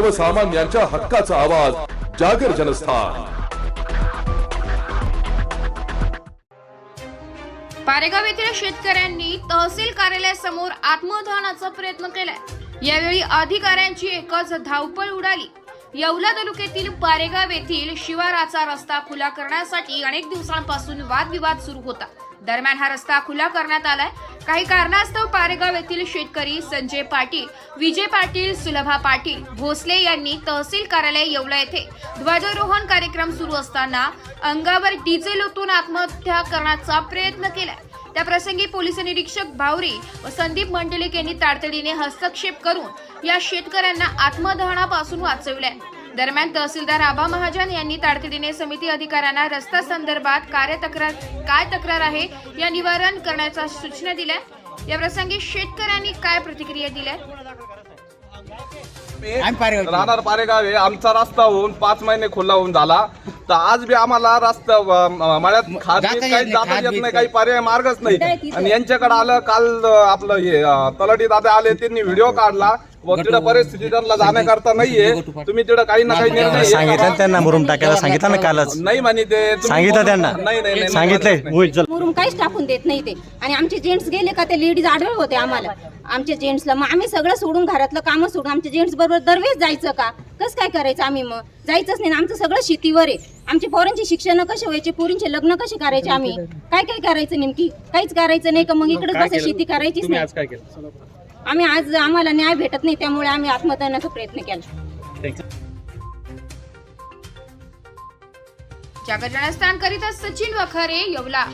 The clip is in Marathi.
सर्वसामान्यांच्या हक्काचा आवाज जागर जनस्थान. पारेगाव येथील शेतकऱ्यांनी तहसील कार्यालयासमोर आत्मदहनाचा प्रयत्न केलाय. यावेळी अधिकाऱ्यांची एकच धावपळ उडाली. येवला तालुक्यातील पारेगाव येथील शिवाराचा रस्ता खुला करण्यासाठी अनेक दिवसांपासून वादविवाद सुरू होता. दरम्यान हा रस्ता खुला करण्यात आलाय. काही कारणास्तव पारेगाव येथील शेतकरी संजय पाटील विजय पाटील सुलभा पाटील भोसले यांनी तहसील कार्यालय येवला येथे ध्वजारोहण कार्यक्रम सुरू असताना अंगावर डिझेल ओतून आत्महत्या करण्याचा प्रयत्न केलाय. त्याप्रसंगी पोलीस निरीक्षक भावरे व संदीप मंडलिक यांनी तातडीने हस्तक्षेप करून या शेतकऱ्यांना आत्मदहनापासून वाचवले दरम्यान तहसीलदार आबा महाजन यांनी तातडीने समिती अधिकाऱ्यांना रस्ता संदर्भात कार्य तक्रार काय तक्रार आहे या निवारण करण्याच्या सूचना दिल्या या प्रसंगी शेतकऱ्यांनी काय प्रतिक्रिया दिल्या आम्ही. राहणार पारेगाव आहे. आमचा रस्ता होऊन पाच महिने खुला होऊन झाला. तर आज बी आम्हाला रस्ता म- मळ्यात खात जाता बीत येत काही नाही, जाता खात येत बीत नाही काही. पर्याय मार्गच नाही. आणि यांच्याकडे आलं काल अ, आपलं हे अ, तलाठी दादा आले त्यांनी व्हिडिओ काढला. व तिथं परिस्थिती त्यांना जाण्याकरता नाहीये. तुम्ही तिथं काही ना काही निर्णय हे सांगितलं. ना त्यांना मुरुम टाकायला सांगितलं ना कालच. नाही म्हणे ते. तुम्ही सांगितलं त्यांना. नाही नाही नाही सांगितलंय. नाही. होईल चल. मुरुम काहीच टाकून देत नाही ते. आणि आमचे जेंट्स गेले का ते लेडीज आढळ होते आम्हाला. आमच्या जेंट्सला मग आम्ही सगळं सोडून घरातलं कामं सोडून आमच्या जेंट्स बरोबर दरवेळेस जायचं का? कसं काय करायचं आम्ही मग? जायचंच नाही ना. आमचं सगळं शेतीवर आहे. आमच्या पोरांची शिक्षण कसे व्हायचे पोरींचे लग्न कसे करायचे आम्ही? काय काय करायचं नेमकी? काहीच करायचं नाही का मग? इकडे कसं शेती करायचीच नाही. आम्ही आज आम्हाला न्याय भेटत नाही त्यामुळे आम्ही आत्महत्याचा प्रयत्न केला. जागर जनस्थान करिता सचिन वखारे येवला.